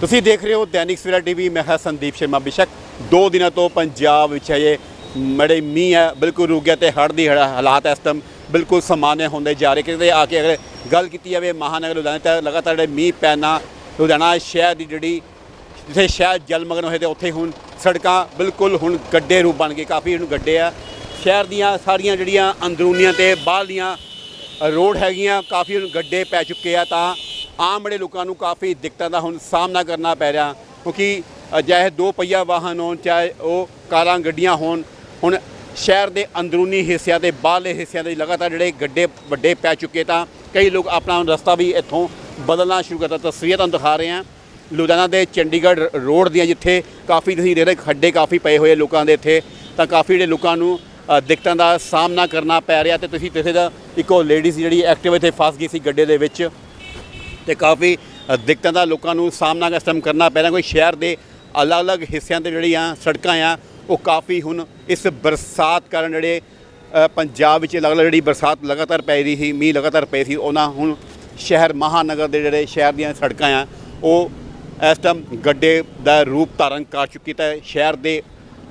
ਤੁਸੀਂ ਦੇਖ ਰਹੇ ਹੋ ਦੈਨਿਕ ਸਵੇਰਾ ਟੀਵੀ, ਮੈਂ ਹਾਂ ਸੰਦੀਪ ਸ਼ਰਮਾ ਬਿਸ਼ਕ। ਦੋ ਦਿਨਾਂ ਤੋਂ ਪੰਜਾਬ ਵਿੱਚ ਹਜੇ ਮੜੇ ਮੀਂਹ ਹੈ, ਬਿਲਕੁਲ ਰੁਕ ਗਿਆ ਤੇ ਹੜ੍ਹ ਦੀ ਹੜਾ- ਹਾਲਾਤ ਇਸ ਟਾਈਮ ਬਿਲਕੁਲ ਸਮਾਨਯ ਹੁੰਦੇ ਜਾ ਰਹੇ। ਕਿਤੇ ਆ ਕੇ ਅਗਰ ਗੱਲ ਕੀਤੀ ਜਾਵੇ ਮਹਾਨਗਰ ਲੁਧਿਆਣਾ ਤਾਂ ਲਗਾਤਾਰ ਜਿਹੜੇ ਮੀਂਹ ਪੈਣਾ, ਲੁਧਿਆਣਾ ਸ਼ਹਿਰ ਦੀ ਜਿਹੜੀ ਜਿੱਥੇ ਸ਼ਹਿਰ ਜਲਮਗਨ ਹੋਏ ਤੇ ਉੱਥੇ ਹੁਣ ਸੜਕਾਂ ਬਿਲਕੁਲ ਹੁਣ ਗੱਡੇ ਰੂਪ ਬਣ ਗਏ, ਕਾਫੀ ਹੁਣ ਗੱਡੇ ਆ। ਸ਼ਹਿਰ ਦੀਆਂ ਸਾਰੀਆਂ ਜਿਹੜੀਆਂ ਅੰਦਰੂਨੀਆਂ ਤੇ ਬਾਹਰਲੀਆਂ ਰੋਡ ਹੈਗੀਆਂ, ਕਾਫੀ ਹੁਣ ਗੱਡੇ ਪੈ ਚੁੱਕੇ ਆ ਤਾਂ ਆਮ ਬੜੇ ਲੋਕਾਂ ਨੂੰ ਕਾਫੀ ਦਿੱਕਤਾਂ ਦਾ ਹੁਣ ਸਾਹਮਣਾ ਕਰਨਾ ਪੈ ਰਿਹਾ, ਕਿਉਂਕਿ ਚਾਹੇ ਦੋ ਪਹੀਆ ਵਾਹਨ ਹੋਣ, ਚਾਹੇ ਉਹ ਕਾਰਾਂ, ਗੱਡੀਆਂ ਹੋਣ, ਹੁਣ ਸ਼ਹਿਰ ਦੇ ਅੰਦਰੂਨੀ ਹਿੱਸਿਆਂ ਤੇ ਬਾਹਰਲੇ ਹਿੱਸਿਆਂ ਦੇ ਲਗਾਤਾਰ ਜਿਹੜੇ ਗੱਡੇ ਵੱਡੇ ਪੈ ਚੁੱਕੇ ਤਾਂ ਕਈ ਲੋਕ ਆਪਣਾ ਰਸਤਾ ਵੀ ਇੱਥੋਂ ਬਦਲਣਾ ਸ਼ੁਰੂ ਕਰਤਾ। ਤਸਵੀਰਾਂ ਤੁਹਾਨੂੰ ਦਿਖਾ ਰਹੇ ਹਾਂ। ਲੁਧਿਆਣਾ ਦੇ ਚੰਡੀਗੜ੍ਹ ਰੋਡ ਦੀਆਂ ਜਿੱਥੇ ਕਾਫੀ ਤੁਸੀਂ ਦੇਖ ਰਹੇ ਖੱਡੇ ਕਾਫੀ ਪਏ ਹੋਏ ਲੋਕਾਂ ਦੇ ਇੱਥੇ, ਤਾਂ ਕਾਫੀ ਜਿਹੜੇ ਲੋਕਾਂ ਨੂੰ ਦਿੱਕਤਾਂ ਦਾ ਸਾਹਮਣਾ ਕਰਨਾ ਪੈ ਰਿਹਾ ਤੇ ਤੁਸੀਂ ਦੇਖੇ ਦਾ, ਇੱਕੋ ਲੇਡੀਜ਼ ਜਿਹੜੀ ਐਕਟਿਵ ਇੱਥੇ ਫਸ ਗਈ ਸੀ ਗੱਡੇ ਦੇ ਵਿੱਚ ਤੇ ਕਾਫੀ ਦਿੱਕਤਾਂ ਦਾ ਲੋਕਾਂ ਨੂੰ ਸਾਹਮਣਾ ਇਸ ਟਾਈਮ ਕਰਨਾ ਪੈ ਰਿਹਾ। ਕੋਈ ਸ਼ਹਿਰ ਦੇ ਅਲੱਗ-ਅਲੱਗ ਹਿੱਸਿਆਂ ਤੇ ਜਿਹੜੀਆਂ ਸੜਕਾਂ ਆ, ਉਹ ਕਾਫੀ ਹੁਣ ਇਸ ਬਰਸਾਤ ਕਾਰਨ ਜਿਹੜੇ ਪੰਜਾਬ ਵਿੱਚ ਅਲੱਗ-ਅਲੱਗ ਜਿਹੜੀ ਬਰਸਾਤ ਲਗਾਤਾਰ ਪੈ ਰਹੀ ਸੀ, ਮੀਂਹ ਲਗਾਤਾਰ ਪਏ ਸੀ, ਉਹਨਾਂ ਹੁਣ ਸ਼ਹਿਰ ਮਹਾਨਗਰ ਦੇ ਜਿਹੜੇ ਸ਼ਹਿਰ ਦੀਆਂ ਸੜਕਾਂ ਆ, ਉਹ ਇਸ ਟਾਈਮ ਗੱਡੇ ਦਾ ਰੂਪ ਧਾਰਨ ਕਰ ਚੁੱਕੀ ਤਾਂ ਸ਼ਹਿਰ ਦੇ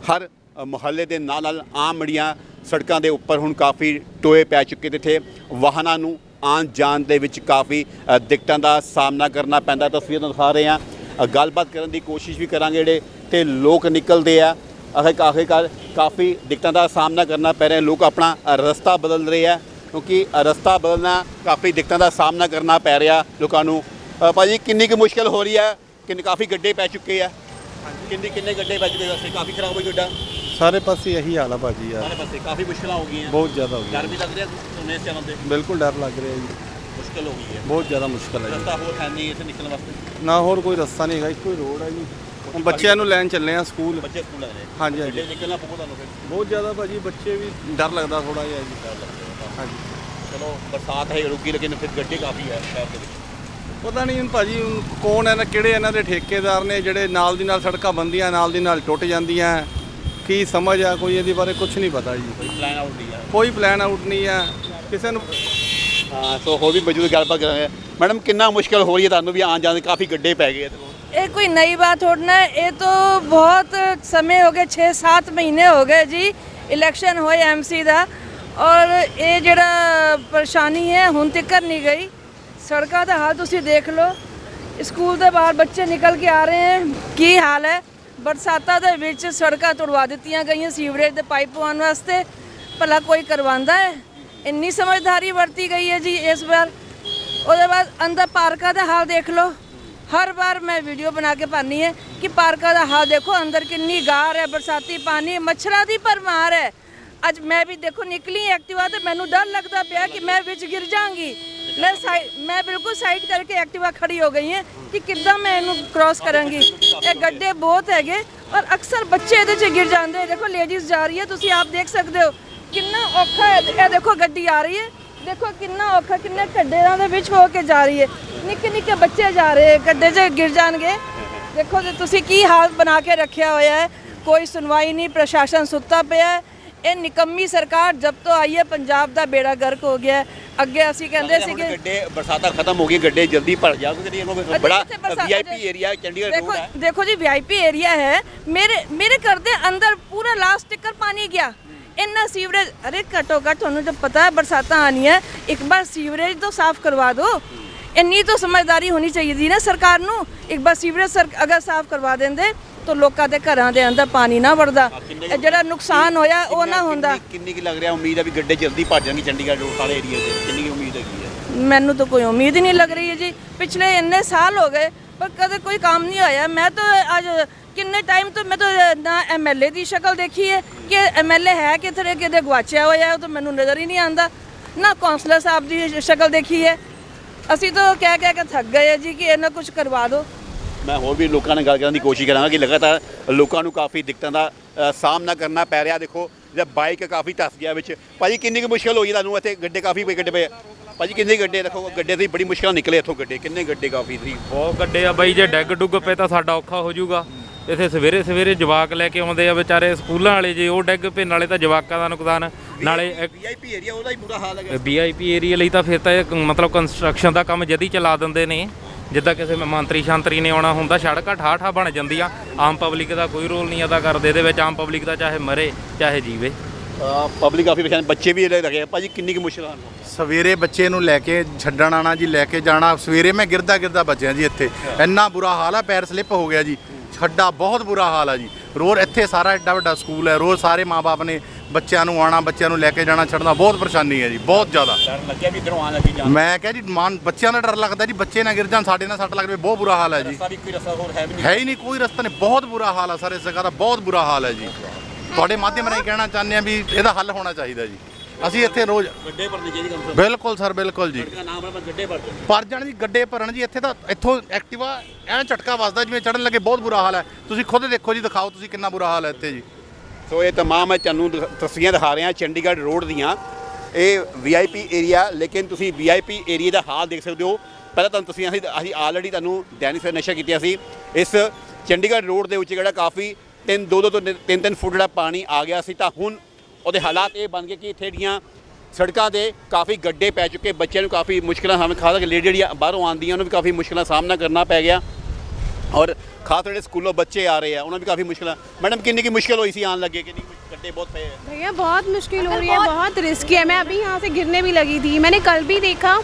ਹਰ ਮੁਹੱਲੇ ਦੇ ਨਾਲ ਨਾਲ ਆਮ ਮੜੀਆਂ ਸੜਕਾਂ ਦੇ ਉੱਪਰ ਹੁਣ ਕਾਫੀ ਟੋਏ ਪੈ ਚੁੱਕੇ ਤੇ ਇੱਥੇ। ਵਾਹਨਾਂ ਨੂੰ ਆਉਣ ਜਾਣ ਦੇ ਵਿੱਚ ਕਾਫੀ ਦਿੱਕਤਾਂ ਦਾ ਸਾਹਮਣਾ ਕਰਨਾ ਪੈਂਦਾ ਤਸਵੀਰਾਂ ਤੁਹਾਨੂੰ ਦਿਖਾ ਰਹੇ ਹਾਂ। ਗੱਲਬਾਤ ਕਰਨ ਦੀ ਕੋਸ਼ਿਸ਼ ਵੀ ਕਰਾਂਗੇ ਜਿਹੜੇ ਤੇ ਲੋਕ ਨਿਕਲਦੇ ਆ। ਆਖਿਰ ਆਖਿਰਕਾਰ ਕਾਫੀ ਦਿੱਕਤਾਂ ਦਾ ਸਾਹਮਣਾ ਕਰਨਾ ਪੈ ਰਿਹਾ। ਲੋਕ ਆਪਣਾ ਰਸਤਾ ਬਦਲ ਰਹੇ ਆ। ਕਿਉਂਕਿ ਰਸਤਾ ਬਦਲਣਾ ਕਾਫੀ ਦਿੱਕਤਾਂ ਦਾ ਸਾਹਮਣਾ ਕਰਨਾ ਪੈ ਰਿਹਾ ਲੋਕਾਂ ਨੂੰ। ਅ, ਭਾਜੀ ਕਿੰਨੀ ਕੁ ਮੁਸ਼ਕਲ ਹੋ ਰਹੀ ਹੈ ਕਿੰਨੇ ਕਾਫੀ ਗੱਡੇ ਪੈ ਚੁੱਕੇ ਆ। ਕਿੰਨੇ ਕਿੰਨੇ ਗੱਡੇ ਪੈ ਚੁੱਕੇ ਰਸਤੇ ਕਾਫੀ ਖਰਾਬ ਹੋਈ ਗੱਡਾ। ਸਾਰੇ ਪਾਸੇ ਇਹੀ ਹਾਲ ਆ ਭਾਜੀ ਯਾਰ। ਸਾਰੇ ਪਾਸੇ ਕਾਫੀ ਮੁਸ਼ਕਲਾਂ ਹੋ ਗਈਆਂ। ਬਹੁਤ ਜ਼ਿਆਦਾ ਹੋ ਗਿਆ ਡਰ ਵੀ ਲੱਗ ਰਿਹਾ ਤੁਹਾਨੂੰ ਇਸ ਚੈਨਲ ਤੇ? ਬਿਲਕੁਲ ਡਰ ਲੱਗ ਰਿਹਾ ਜੀ। ਮੁਸ਼ਕਲ ਹੋ ਗਈ ਹੈ। ਬਹੁਤ ਜ਼ਿਆਦਾ ਮੁਸ਼ਕਲ ਹੈ ਜੀ। ਰਸਤਾ ਹੋਰ ਹੈ ਨਹੀਂ ਇੱਥੇ ਨਿਕਲਣ ਵਾਸਤੇ। ਨਾ ਹੋਰ ਕੋਈ ਰਸਤਾ ਨਹੀਂ ਹੈਗਾ ਇੱਕੋ ਹੀ ਰੋਡ ਹੈ ਜੀ। ਹੁਣ ਬੱਚਿਆਂ ਨੂੰ ਲੈਣ ਚੱਲੇ ਆ ਸਕੂਲ। ਬੱਚੇ ਸਕੂਲ ਆ ਰਹੇ। ਹਾਂਜੀ ਹਾਂਜੀ। ਨਿਕਲਣਾ ਪਊਗਾ ਤੁਹਾਨੂੰ ਫਿਰ? ਬਹੁਤ ਜ਼ਿਆਦਾ ਭਾਜੀ ਬੱਚੇ ਵੀ ਡਰ ਲੱਗਦਾ ਥੋੜਾ ਜਿਹਾ ਜੀ। ਡਰ ਲੱਗਦਾ ਹਾਂਜੀ। ਚਲੋ ਬਰਸਾਤ ਹੈ ਰੁਕੀ ਲੇਕਿਨ ਫਿਰ ਗੱਡੇ ਕਾਫੀ ਹੈ ਸ਼ਹਿਰ ਦੇ ਵਿੱਚ। ਪਤਾ ਨਹੀਂ ਭਾਜੀ ਹੁਣ ਕੌਣ ਹੈ ਨਾ ਕਿਹੜੇ ਇਹਨਾਂ ਦੇ ਠੇਕੇਦਾਰ ਨੇ ਜਿਹੜੇ ਨਾਲ ਦੀ ਨਾਲ ਸੜਕਾਂ ਬੰਦੀਆਂ ਨਾਲ ਦੀ ਨਾਲ ਟੁੱਟ ਜਾਂਦੀਆਂ। ਕੀ ਸਮਝ ਆ ਕੋਈ ਇਹਦੇ ਬਾਰੇ ਕੁਝ ਨਹੀਂ ਪਤਾ ਜੀ। ਕੋਈ ਪਲਾਨ ਆਊਟ ਨਹੀਂ ਆ। ਕਿਸੇ ਨੂੰ ਹਾਂ ਸੋ ਹੋਰ ਵੀ ਮੌਜੂਦ ਗੱਲਬਾਤ ਕਰਾਂਗੇ। ਮੈਡਮ ਕਿੰਨਾ ਮੁਸ਼ਕਲ ਹੋ ਰਹੀ ਹੈ ਤੁਹਾਨੂੰ ਵੀ ਆਉਣ ਜਾਣ ਦੇ? ਕਾਫੀ ਗੱਡੇ ਪੈ ਗਏ ਇਹ ਕੋਈ ਨਈ ਬਾਤ ਹੋਣਾ ਇਹ ਤਾਂ ਬਹੁਤ ਸਮੇਂ ਹੋ ਗਏ 6-7 ਮਹੀਨੇ ਹੋ ਗਏ ਜੀ ਇਲੈਕਸ਼ਨ ਹੋਏ ਐਮਸੀ ਦਾ। ਔਰ ਇਹ ਜਿਹੜਾ ਪਰੇਸ਼ਾਨੀ ਹੈ ਹੁਣ ਤੱਕ ਨਹੀਂ ਗਈ। ਸੜਕਾਂ ਦਾ ਹਾਲ ਤੁਸੀਂ ਦੇਖ ਲਓ। ਸਕੂਲ ਦੇ ਬਾਹਰ ਬੱਚੇ ਨਿਕਲ ਕੇ ਆ ਰਹੇ ਹਨ ਕੀ ਹਾਲ ਹੈ? ਬਰਸਾਤਾਂ ਦੇ ਵਿੱਚ ਸੜਕਾਂ ਤੁੜਵਾ ਦਿੱਤੀਆਂ ਗਈਆਂ ਸੀਵਰੇਜ ਦੇ ਪਾਈਪ ਪਵਾਉਣ ਵਾਸਤੇ। ਭਲਾ ਕੋਈ ਕਰਵਾਉਂਦਾ ਹੈ? ਇੰਨੀ ਸਮਝਦਾਰੀ ਵਰਤੀ ਗਈ ਹੈ ਜੀ ਇਸ ਵਾਰ। ਉਹਦੇ ਬਾਅਦ ਅੰਦਰ ਪਾਰਕਾਂ ਦਾ ਹਾਲ ਦੇਖ ਲਓ। ਹਰ ਵਾਰ ਮੈਂ ਵੀਡੀਓ ਬਣਾ ਕੇ ਪਾਨੀ ਹੈ ਕਿ ਪਾਰਕਾਂ ਦਾ ਹਾਲ ਦੇਖੋ, ਅੰਦਰ ਕਿੰਨੀ ਗਾਰ ਹੈ, ਬਰਸਾਤੀ ਪਾਣੀ, ਮੱਛਰਾਂ ਦੀ ਭਰਮਾਰ ਹੈ। ਅੱਜ ਮੈਂ ਵੀ ਦੇਖੋ, ਨਿਕਲੀ ਐਕਟਿਵਾ ਤੇ ਮੈਨੂੰ ਡਰ ਲੱਗਦਾ ਪਿਆ ਕਿ ਮੈਂ ਵਿੱਚ ਗਿਰ ਜਾਵਾਂਗੀ। ਮੈਂ ਸਾਈਡ ਮੈਂ ਬਿਲਕੁਲ ਸਾਈਡ ਕਰਕੇ ਐਕਟਿਵਾ ਖੜੀ ਹੋ ਗਈ ਹਾਂ ਕਿ ਕਿੱਦਾਂ ਮੈਂ ਇਹਨੂੰ ਕ੍ਰਾਸ ਕਰਾਂਗੀ। ਇਹ ਗੱਡੇ ਬਹੁਤ ਹੈਗੇ ਔਰ ਅਕਸਰ ਬੱਚੇ ਇਹਦੇ 'ਚ ਗਿਰ ਜਾਂਦੇ ਦੇਖੋ ਲੇਡੀਜ਼ ਜਾ ਰਹੀ ਹੈ, ਤੁਸੀਂ ਆਪ ਦੇਖ ਸਕਦੇ ਹੋ। ਕਿੰਨਾ ਔਖਾ ਹੈ, ਇਹ ਦੇਖੋ ਗੱਡੀ ਆ ਰਹੀ ਹੈ। ਦੇਖੋ ਕਿੰਨਾ ਔਖਾ, ਕਿੰਨੇ ਖੱਡਿਆਂ ਦੇ ਵਿੱਚ ਹੋ ਕੇ ਜਾ ਰਹੀ ਹੈ। ਨਿੱਕੇ ਨਿੱਕੇ ਬੱਚੇ ਜਾ ਰਹੇ ਗੱਡੇ 'ਚ ਗਿਰ ਜਾਣਗੇ। ਦੇਖੋ ਤੇ ਤੁਸੀਂ ਕੀ ਹਾਲ ਬਣਾ ਕੇ ਰੱਖਿਆ ਹੋਇਆ ਹੈ। ਕੋਈ ਸੁਣਵਾਈ ਨਹੀਂ, ਪ੍ਰਸ਼ਾਸਨ ਸੁੱਤਾ ਪਿਆ ਹੈ। ਇਹ ਨਿਕੰਮੀ ਸਰਕਾਰ ਜਬ ਤੋਂ ਆਈ ਹੈ, ਪੰਜਾਬ ਦਾ ਬੇੜਾ ਗਰਕ ਹੋ ਗਿਆ ਹੈ। ਅੱਗੇ ਅਸੀਂ ਕਹਿੰਦੇ ਸੀਗੇ ਗੱਡੇ ਬਰਸਾਤਾਂ ਖਤਮ ਹੋ ਗਈ ਗੱਡੇ ਜਲਦੀ ਭਰ ਜਾ ਕਿਉਂਕਿ ਇਹ ਬੜਾ ਵੀਆਈਪੀ ਏਰੀਆ ਚੰਡੀਗੜ੍ਹ ਰੋਡ ਹੈ ਦੇਖੋ ਜੀ ਵੀਆਈਪੀ ਏਰੀਆ ਹੈ। ਮੇਰੇ ਮੇਰੇ ਘਰ ਦੇ ਅੰਦਰ ਪੂਰਾ ਲਾਸਟ ਤੱਕ ਪਾਣੀ ਗਿਆ। ਇੰਨਾ ਸੀਵਰੇਜ ਅਰੇ ਘਟੋ ਘਟ ਤੁਹਾਨੂੰ ਤਾਂ ਪਤਾ ਹੈ ਬਰਸਾਤਾਂ ਆਣੀਆਂ ਇੱਕ ਵਾਰ ਸੀਵਰੇਜ ਤੋਂ ਸਾਫ਼ ਕਰਵਾ ਦਿਓ। ਇੰਨੀ ਤਾਂ ਸਮਝਦਾਰੀ ਹੋਣੀ ਚਾਹੀਦੀ ਨਾ ਸਰਕਾਰ ਨੂੰ। ਇੱਕ ਵਾਰ ਸੀਵਰੇਜ ਅਗਰ ਸਾਫ਼ ਕਰਵਾ ਦਿੰਦੇ ਤਾਂ ਲੋਕਾਂ ਦੇ ਘਰਾਂ ਦੇ ਅੰਦਰ ਪਾਣੀ ਨਾ ਵੜਦਾ। ਇਹ ਜਿਹੜਾ ਨੁਕਸਾਨ ਹੋਇਆ ਉਹ ਨਾ ਹੁੰਦਾ। ਕਿੰਨੀ- ਕੀ ਲੱਗ ਰਿਹਾ? ਉਮੀਦ ਹੈ ਵੀ ਗੱਡੇ ਜਲਦੀ ਭਰ ਜਾਣਗੇ ਚੰਡੀਗੜ੍ਹ ਰੋਡ ਵਾਲੇ ਏਰੀਆ ਦੇ ਕਿੰਨੀ ਕੀ ਉਮੀਦ ਹੈਗੀ ਹੈ ਮੈਨੂੰ ਤਾਂ ਕੋਈ ਉਮੀਦ ਹੀ ਨਹੀਂ ਲੱਗ ਰਹੀ ਹੈ ਜੀ। ਪਿਛਲੇ ਇੰਨੇ ਸਾਲ ਹੋ ਗਏ ਪਰ ਕਦੇ ਕੋਈ ਕੰਮ ਨਹੀਂ ਹੋਇਆ ਮੈਂ ਤਾਂ ਅੱਜ ਕਿੰਨੇ ਟਾਈਮ ਤੋਂ ਮੈਂ ਤਾਂ ਨਾ ਐਮਐਲਏ ਦੀ ਸ਼ਕਲ ਦੇਖੀ ਹੈ ਕਿ ਐਮਐਲਏ ਹੈ ਕਿਥੇ ਕਿਤੇ ਗਵਾਚਿਆ ਹੋਇਆ ਉਹ ਤਾਂ ਮੈਨੂੰ ਨਜ਼ਰ ਹੀ ਨਹੀਂ ਆਂਦਾ ਨਾ ਕੌਂਸਲਰ ਸਾਹਿਬ ਦੀ ਸ਼ਕਲ ਦੇਖੀ ਹੈ। ਅਸੀਂ ਤਾਂ ਕਹਿ ਕਹਿ ਕੇ ਥੱਕ ਗਏ ਜੀ ਕਿ ਇਹਨਾਂ ਕੁਝ ਕਰਵਾ ਦਿਓ। ਮੈਂ ਹੋਰ ਵੀ ਲੋਕਾਂ ਨਾਲ ਗੱਲ ਕਰਨ ਦੀ ਕੋਸ਼ਿਸ਼ ਕਰਾਂਗਾ ਕਿ ਲਗਾਤਾਰ ਲੋਕਾਂ ਨੂੰ ਕਾਫੀ ਦਿੱਕਤਾਂ ਦਾ ਅ, ਸਾਹਮਣਾ ਕਰਨਾ ਪੈ ਰਿਹਾ। ਦੇਖੋ ਜੇ ਬਾਈਕ ਕਾਫੀ ਧੱਸ ਗਿਆ ਵਿੱਚ। ਭਾਜੀ ਕਿੰਨੀ ਕੁ ਮੁਸ਼ਕਲ ਹੋਈ ਤੁਹਾਨੂੰ ਇੱਥੇ ਗੱਡੇ ਕਾਫੀ ਪਏ ਗੱਡੇ ਪਏ ਆ। ਭਾਜੀ ਕਿੰਨੇ ਗੱਡੇ? ਦੇਖੋ ਗੱਡੇ ਦੀ ਬੜੀ ਮੁਸ਼ਕਲ ਨਿਕਲੇ ਇੱਥੋਂ ਗੱਡੇ। ਕਿੰਨੇ ਗੱਡੇ ਕਾਫੀ ਸੀ ਬਹੁਤ ਗੱਡੇ ਆ ਬਾਈ ਜੇ ਡੈਗ ਡੁੱਗ ਪਏ ਤਾਂ ਸਾਡਾ ਔਖਾ ਹੋ ਜਾਊਗਾ। ਇੱਥੇ ਸਵੇਰੇ ਸਵੇਰੇ ਜਵਾਕ ਲੈ ਕੇ ਆਉਂਦੇ ਆ ਵਿਚਾਰੇ ਸਕੂਲਾਂ ਵਾਲੇ ਜੇ ਉਹ ਡੈਗ ਪਏ ਨਾਲੇ ਤਾਂ ਜਵਾਕਾਂ ਦਾ ਨੁਕਸਾਨ। ਨਾਲੇ ਵੀਆਈਪੀ ਏਰੀਆ ਉਹਦਾ ਹੀ ਬੁਰਾ ਹਾਲ ਹੈਗਾ। ਵੀਆਈਪੀ ਏਰੀਆ ਲਈ ਤਾਂ ਫਿਰ ਤਾਂ ਇਹ ਕ- ਮਤਲਬ ਕੰਸਟਰਕਸ਼ਨ ਦਾ ਕੰਮ ਜਦੀ ਚਲਾ ਦਿੰਦੇ ਨੇ। ਜਿੱਦਾਂ ਕਿਸੇ ਮੰਤਰੀ ਸ਼ਾਂਤਰੀ ਨੇ ਆਉਣਾ ਹੁੰਦਾ ਸੜਕਾਂ ਠਾਠਾ ਬਣ ਜਾਂਦੀਆਂ। ਆਮ ਪਬਲਿਕ ਦਾ ਕੋਈ ਰੋਲ ਨਹੀਂ ਅਦਾ ਕਰਦੇ ਇਹਦੇ ਵਿੱਚ ਆਮ ਪਬਲਿਕ ਦਾ ਚਾਹੇ ਮਰੇ ਚਾਹੇ ਜੀਵੇ। ਪਬਲਿਕ ਕਾਫੀ ਪਰੇਸ਼ਾਨ ਬੱਚੇ ਵੀ ਇਹਦੇ ਲੱਗੇ ਆ। ਭਾਜੀ ਕਿੰਨੀ ਕੁ ਮੁਸ਼ਕਲ ਹਨ ਸਵੇਰੇ ਬੱਚੇ ਨੂੰ ਲੈ ਕੇ ਛੱਡਣ ਆਣਾ ਜੀ ਲੈ ਕੇ ਜਾਣਾ ਸਵੇਰੇ ਮੈਂ ਗਿਰਦਾ ਗਿਰਦਾ ਬਚਿਆ ਜੀ ਇੱਥੇ। ਇੰਨਾ ਬੁਰਾ ਹਾਲ ਆ ਪੈਰ ਸਲਿੱਪ ਹੋ ਗਿਆ ਜੀ। ਛੱਡਾ ਬਹੁਤ ਬੁਰਾ ਹਾਲ ਆ ਜੀ। ਰੋਜ਼ ਇੱਥੇ ਸਾਰਾ ਐਡਾ ਵੱਡਾ ਸਕੂਲ ਹੈ ਰੋਜ਼ ਸਾਰੇ ਮਾਪੇ ਨੇ ਬੱਚਿਆਂ ਨੂੰ ਆਣਾ ਬੱਚਿਆਂ ਨੂੰ ਲੈ ਕੇ ਜਾਣਾ ਛੱਡਣਾ ਬਹੁਤ ਪਰੇਸ਼ਾਨੀ ਹੈ ਜੀ ਬਹੁਤ ਜ਼ਿਆਦਾ। ਡਰ ਲੱਗਿਆ ਵੀ ਇਧਰੋਂ ਆਣ ਲੱਗੀ ਜਾਣ ਮੈਂ ਕਿਹਾ ਜੀ ਮਾਨ ਬੱਚਿਆਂ ਦਾ ਡਰ ਲੱਗਦਾ ਜੀ ਬੱਚੇ ਨਾ ਗਿਰ ਜਾਣ ਸਾਡੇ ਨਾਲ ਸੱਟ ਲੱਗ ਜਾਵੇ ਬਹੁਤ ਬੁਰਾ ਹਾਲ ਹੈ ਜੀ। ਵੀ ਕੋਈ ਰਸਤਾ ਹੋਰ ਹੈ ਵੀ ਨਹੀਂ। ਹੈ ਹੀ ਨਹੀਂ ਕੋਈ ਰਸਤਾ ਨਹੀਂ ਬਹੁਤ ਬੁਰਾ ਹਾਲ ਆ ਸਰ ਇਸ ਜਗ੍ਹਾ ਦਾ ਬਹੁਤ ਬੁਰਾ ਹਾਲ ਹੈ ਜੀ। ਤੁਹਾਡੇ ਮਾਧਿਅਮ ਰਾਹੀਂ ਕਹਿਣਾ ਚਾਹੁੰਦੇ ਆ ਵੀ ਇਹਦਾ ਹੱਲ ਹੋਣਾ ਚਾਹੀਦਾ ਜੀ। ਅਸੀਂ ਇੱਥੇ ਰੋਜ਼ ਗੱਡੇ ਭਰਨੇ ਚਾਹੀਦੇ ਕਮ ਬਿਲਕੁਲ ਸਰ ਬਿਲਕੁਲ ਜੀ। ਕਮ ਨਾਮ ਬਣਾ ਗੱਡੇ ਭਰ ਦਿਓ। ਪਰ ਜਾਣ ਜੀ ਗੱਡੇ ਭਰਨ ਜੀ ਇੱਥੇ ਤਾਂ ਇੱਥੋਂ ਐਕਟਿਵਾ ਐਂ ਝਟਕਾ ਵੱਜਦਾ ਜਿਵੇਂ ਚੜਨ ਲੱਗੇ ਬਹੁਤ ਬੁਰਾ ਹਾਲ ਹੈ। ਤੁਸੀਂ ਖੁਦ ਦੇਖੋ ਜੀ ਦਿਖਾਓ ਤੁਸੀਂ ਕਿੰਨਾ ਬੁਰਾ ਹਾਲ ਹੈ ਇੱਥੇ ਜੀ। ਸੋ ਇਹ ਤਮਾਮ ਮੈਂ ਤੁਹਾਨੂੰ ਦਿਖ- ਤਸਵੀਰਾਂ ਦਿਖਾ ਰਿਹਾ ਚੰਡੀਗੜ੍ਹ ਰੋਡ ਦੀਆਂ। ਇਹ ਵੀਆਈਪੀ ਏਰੀਆ ਲੇਕਿਨ ਤੁਸੀਂ ਵੀਆਈਪੀ ਏਰੀਆ ਦਾ ਹਾਲ ਦੇਖ ਸਕਦੇ ਹੋ। ਪਹਿਲਾਂ ਤੁਹਾਨੂੰ ਤਸਵੀਰਾਂ ਅਸੀਂ ਅਸੀਂ ਆਲਰੇਡੀ ਤੁਹਾਨੂੰ ਦੈਨਿਕ ਸਵੇਰ ਨਸ਼ਾ ਕੀਤੀਆਂ ਸੀ। ਇਸ ਚੰਡੀਗੜ੍ਹ ਰੋਡ ਦੇ ਵਿੱਚ ਜਿਹੜਾ ਕਾਫੀ ਤਿੰਨ, ਦੋ ਦੋ ਤੋਂ ਤਿੰਨ ਤਿੰਨ ਫੁੱਟ ਜਿਹੜਾ ਪਾਣੀ ਆ ਗਿਆ ਸੀ, ਤਾਂ ਹੁਣ ਉਹਦੇ ਹਾਲਾਤ ਇਹ ਬਣ ਗਏ ਕਿ ਇੱਥੇ ਦੀਆਂ ਸੜਕਾਂ ਦੇ ਕਾਫੀ ਗੱਡੇ ਪੈ ਚੁੱਕੇ। ਬੱਚਿਆਂ ਨੂੰ ਕਾਫੀ ਮੁਸ਼ਕਲਾਂ ਸਾਹਮਣੇ, ਖਾਸ ਕਰਕੇ ਲੇਡੀ ਜਿਹੜੀਆਂ ਬਾਹਰੋਂ ਆਉਂਦੀਆਂ, ਉਹਨੂੰ ਵੀ ਕਾਫੀ ਮੁਸ਼ਕਲਾਂ ਦਾ ਸਾਹਮਣਾ ਕਰਨਾ ਪੈ ਗਿਆ। ਔਰ ਖਾਸ ਜਿਹੜੇ ਸਕੂਲੋਂ ਬੱਚੇ ਆ ਰਹੇ ਆ ਉਹਨਾਂ ਨੂੰ ਵੀ ਕਾਫੀ ਮੁਸ਼ਕਲਾਂ ਮੈਡਮ ਕਿੰਨੀ ਕੀ ਮੁਸ਼ਕਲ ਹੋਈ ਸੀ ਆਉਣ ਲੱਗੇ ਕਿੰਨੀ ਕੁ ਗੱਡੇ ਬਹੁਤ ਪਏ ਆ भैया बहुत मुश्किल हो रही है बहुत रिस्की है मैं अभी यहाँ से गिरने भी लगी थी मैंने कल भी देखा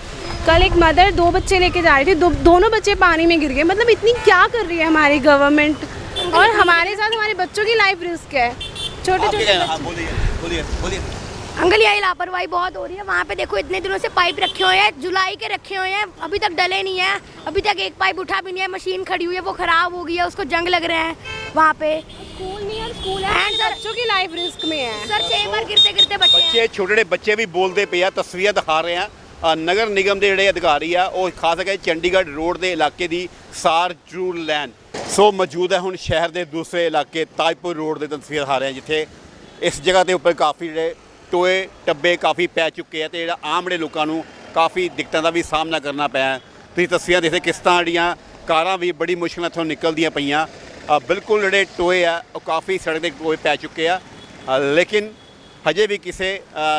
कल एक मदर दो बच्चे लेके जा रही थी दो, दोनों बच्चे पानी में गिर गए मतलब इतनी क्या कर रही है हमारी गवर्नमेंट और हमारे साथ हमारे बच्चों की लाइफ रिस्क है छोटे आपके छोटे कहना हाँ बोलिए बोलिए बोलिए अंकल यही लापरवाही बहुत हो रही है वहाँ पे देखो इतने दिनों से पाइप रखे हुए हैं जुलाई के रखे हुए हैं अभी तक डले नहीं है अभी तक एक पाइप उठा भी नहीं है मशीन खड़ी हुई है वो खराब हो गई है उसको जंग लग रहे हैं वहाँ पे स्कूल नहीं है स्कूल है एंड सर बच्चों की लाइफ रिस्क में है सर छह बार गिरते गिरते बच्चे हैं ਬੱਚੇ ਛੋਟੇ ਜਿਹੜੇ ਬੱਚੇ ਵੀ ਬੋਲਦੇ ਪਏ ਆ ਤਸਵੀਰਾਂ ਦਿਖਾ ਰਹੇ ਆ ਅ, ਨਗਰ ਨਿਗਮ ਦੇ ਜਿਹੜੇ ਅਧਿਕਾਰੀ ਆ ਉਹ ਖਾਸ ਕਰਕੇ ਚੰਡੀਗੜ੍ਹ ਰੋਡ ਦੇ ਇਲਾਕੇ ਦੀ ਸਾਰ ਜਰੂਰ ਲੈਣ ਸੋ ਮੌਜੂਦ ਹੈ ਹੁਣ ਸ਼ਹਿਰ ਦੇ ਦੂਸਰੇ ਇਲਾਕੇ ਤਾਜਪੁਰ ਰੋਡ ਦੇ ਤਸਵੀਰ ਦਿਖਾ ਰਹੇ ਆ ਜਿੱਥੇ ਇਸ ਜਗ੍ਹਾ ਦੇ ਉੱਪਰ ਕਾਫੀ ਜਿਹੜੇ ਟੋਏ ਟੱਬੇ ਕਾਫੀ ਪੈ ਚੁੱਕੇ ਆ ਤੇ ਜਿਹੜਾ ਆਮ ਜਿਹੜੇ ਲੋਕਾਂ ਨੂੰ ਕਾਫੀ ਦਿੱਕਤਾਂ ਦਾ ਵੀ ਸਾਹਮਣਾ ਕਰਨਾ ਪਿਆ ਤੁਸੀਂ ਤਸਵੀਰਾਂ ਦੇਖਦੇ ਕਿਸ ਤਰ੍ਹਾਂ ਜਿਹੜੀਆਂ ਕਾਰਾਂ ਵੀ ਬੜੀ ਮੁਸ਼ਕਿਲ ਨਾਲ ਇੱਥੋਂ ਨਿਕਲਦੀਆਂ ਪਈਆਂ। ਬਿਲਕੁਲ ਜਿਹੜੇ ਟੋਏ ਆ, ਉਹ ਕਾਫੀ ਸੜਕ ਦੇ ਟੋਏ ਪੈ ਚੁੱਕੇ ਆ। ਲੇਕਿਨ ਹਜੇ ਵੀ ਕਿਸੇ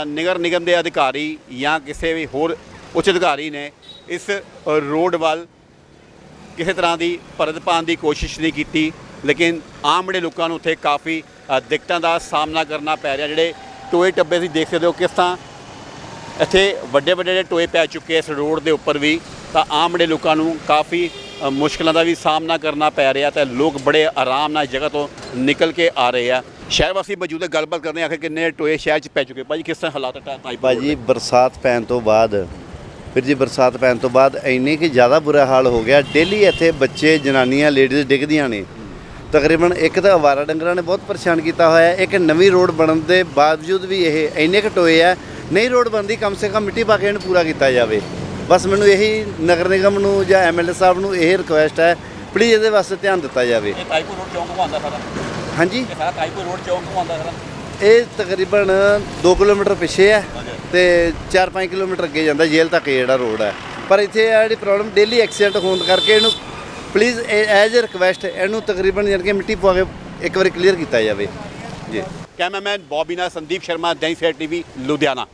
ਨਿਗਰ ਨਿਗਮ ਦੇ ਅਧਿਕਾਰੀ ਜਾਂ ਕਿਸੇ ਵੀ ਹੋਰ ਉੱਚ ਅਧਿਕਾਰੀ ਨੇ ਇਸ ਰੋਡ ਵੱਲ ਕਿਸੇ ਤਰ੍ਹਾਂ ਦੀ ਭਰਤ ਪਾਉਣ ਦੀ ਕੋਸ਼ਿਸ਼ ਨਹੀਂ ਕੀਤੀ। ਲੇਕਿਨ ਆਮ ਜਿਹੜੇ ਲੋਕਾਂ ਨੂੰ ਉੱਥੇ ਕਾਫੀ ਦਿੱਕਤਾਂ ਦਾ ਸਾਹਮਣਾ ਕਰਨਾ ਪੈ ਰਿਹਾ। ਜਿਹੜੇ ਟੋਏ ਟੱਬੇ ਤੁਸੀਂ ਦੇਖ ਸਕਦੇ ਹੋ ਕਿਸ ਤਰ੍ਹਾਂ ਇੱਥੇ ਵੱਡੇ ਵੱਡੇ ਜਿਹੜੇ ਟੋਏ ਪੈ ਚੁੱਕੇ ਇਸ ਰੋਡ ਦੇ ਉੱਪਰ ਵੀ ਤਾਂ ਆਮ ਜਿਹੜੇ ਲੋਕਾਂ ਨੂੰ ਕਾਫੀ ਮੁਸ਼ਕਲਾਂ ਦਾ ਵੀ ਸਾਹਮਣਾ ਕਰਨਾ ਪੈ ਰਿਹਾ ਤੇ ਲੋਕ ਬੜੇ ਆਰਾਮ ਨਾਲ ਜਗ੍ਹਾ ਤੋਂ ਨਿਕਲ ਕੇ ਆ ਰਹੇ ਆ। ਸ਼ਹਿਰ ਵਾਸੀ ਮੌਜੂਦ ਹੈ ਗੱਲਬਾਤ ਕਰਦੇ ਆ ਆਖਿਰ ਕਿੰਨੇ ਟੋਏ ਸ਼ਹਿਰ 'ਚ ਪੈ ਚੁੱਕੇ ਭਾਜੀ ਕਿਸ ਤਰ੍ਹਾਂ ਹਾਲਾਤ ਹੈ ਟਾਈਪ ਭਾਜੀ ਬਰਸਾਤ ਪੈਣ ਤੋਂ ਬਾਅਦ ਫਿਰ ਜੀ ਬਰਸਾਤ ਪੈਣ ਤੋਂ ਬਾਅਦ ਇੰਨੀ ਕਿ ਜ਼ਿਆਦਾ ਬੁਰਾ ਹਾਲ ਹੋ ਗਿਆ। ਡੇਲੀ ਇੱਥੇ ਬੱਚੇ ਜਨਾਨੀਆਂ ਲੇਡੀਜ਼ ਡਿੱਗਦੀਆਂ ਨੇ। ਤਕਰੀਬਨ ਇੱਕ ਤਾਂ ਅਵਾਰਾ ਡੰਗਰਾਂ ਨੇ ਬਹੁਤ ਪਰੇਸ਼ਾਨ ਕੀਤਾ ਹੋਇਆ ਹੈ। ਇੱਕ ਨਵੀਂ ਰੋਡ ਬਣਨ ਦੇ ਬਾਵਜੂਦ ਵੀ ਇਹ ਇੰਨੇ ਕੁ ਟੋਏ ਆ ਨਈ ਰੋਡ ਬਣਦੀ ਕਮ ਸੇ ਕਮ ਮਿੱਟੀ ਪਾ ਕੇ ਇਹਨੂੰ ਪੂਰਾ ਕੀਤਾ ਜਾਵੇ। ਬਸ ਮੈਨੂੰ ਇਹੀ ਨਗਰ ਨਿਗਮ ਨੂੰ ਜਾਂ ਐਮਐਲਏ ਸਾਹਿਬ ਨੂੰ ਇਹ ਰਿਕੁਐਸਟ ਹੈ ਪਲੀਜ਼ ਇਹਦੇ ਵਾਸਤੇ ਧਿਆਨ ਦਿੱਤਾ ਜਾਵੇ। ਇਹ ਤਾਈਪੁਰ ਰੋਡ ਚੌਂਕ ਘੁਮਾਉਂਦਾ ਸਾਰਾ? ਹਾਂਜੀ। ਇਹ ਸਾਰਾ ਤਾਈਪੁਰ ਰੋਡ ਚੌਂਕ ਘੁਮਾਉਂਦਾ ਸਾਰਾ? ਇਹ ਤਕਰੀਬਨ 2 ਕਿਲੋਮੀਟਰ ਪਿੱਛੇ ਹੈ ਤੇ 4-5 ਕਿਲੋਮੀਟਰ ਅੱਗੇ ਜਾਂਦਾ ਜੇਲ੍ਹ ਤੱਕ ਜਿਹੜਾ ਰੋਡ ਹੈ। ਪਰ ਇੱਥੇ ਇਹ ਜਿਹੜੀ ਪ੍ਰੋਬਲਮ ਡੇਲੀ ਐਕਸੀਡੈਂਟ ਹੋਣ ਕਰਕੇ ਇਹਨੂੰ ਪਲੀਜ਼ ਐਜ਼ ਅ ਰਿਕਵੈਸਟ ਇਹਨੂੰ ਤਕਰੀਬਨ ਜਾਣੀ ਕਿ ਮਿੱਟੀ ਪਵਾ ਕੇ ਇੱਕ ਵਾਰੀ ਕਲੀਅਰ ਕੀਤਾ ਜਾਵੇ। ਜੀ। ਕੈਮਰਾਮੈਨ ਬੌਬੀ ਨਾਲ ਸੰਦੀਪ ਸ਼ਰਮਾ ਦੈਂਸਰ ਟੀਵੀ, ਲੁਧਿਆਣਾ।